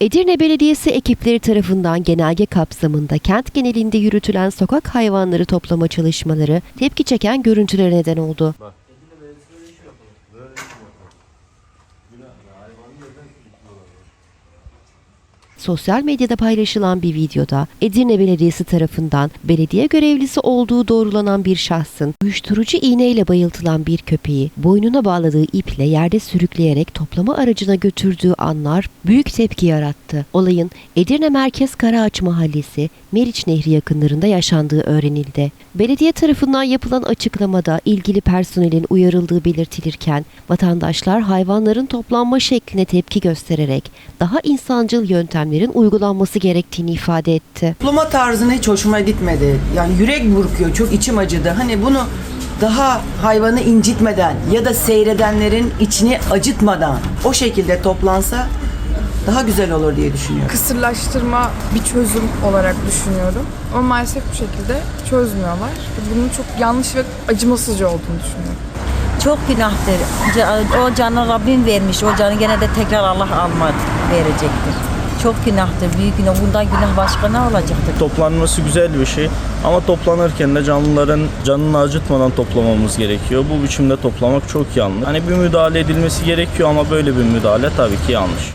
Edirne Belediyesi ekipleri tarafından genelge kapsamında kent genelinde yürütülen sokak hayvanları toplama çalışmaları tepki çeken görüntülere neden oldu. Sosyal medyada paylaşılan bir videoda Edirne Belediyesi tarafından belediye görevlisi olduğu doğrulanan bir şahsın uyuşturucu iğneyle bayıltılan bir köpeği boynuna bağladığı iple yerde sürükleyerek toplama aracına götürdüğü anlar büyük tepki yarattı. Olayın Edirne Merkez Karaağaç Mahallesi Meriç Nehri yakınlarında yaşandığı öğrenildi. Belediye tarafından yapılan açıklamada ilgili personelin uyarıldığı belirtilirken vatandaşlar hayvanların toplanma şekline tepki göstererek daha insancıl yöntemlerin uygulanması gerektiğini ifade etti. Toplama tarzını hiç hoşuma gitmedi. Yani yürek burkuyor, çok içim acıdı. Hani bunu daha hayvanı incitmeden ya da seyredenlerin içini acıtmadan o şekilde toplansa daha güzel olur diye düşünüyorum. kısırlaştırma bir çözüm olarak düşünüyorum. Ama maalesef bu şekilde çözmüyorlar. Bunun çok yanlış ve acımasızca olduğunu düşünüyorum. Çok günahtır. O canı Rabbim vermiş. O canı gene de tekrar Allah almadı, verecektir. Çok günahtır, büyük günah. Bundan günah başka ne olacaktır? Toplanması güzel bir şey ama toplanırken de canlıların canını acıtmadan toplamamız gerekiyor. Bu biçimde toplamak çok yanlış. Hani bir müdahale edilmesi gerekiyor ama böyle bir müdahale tabii ki yanlış.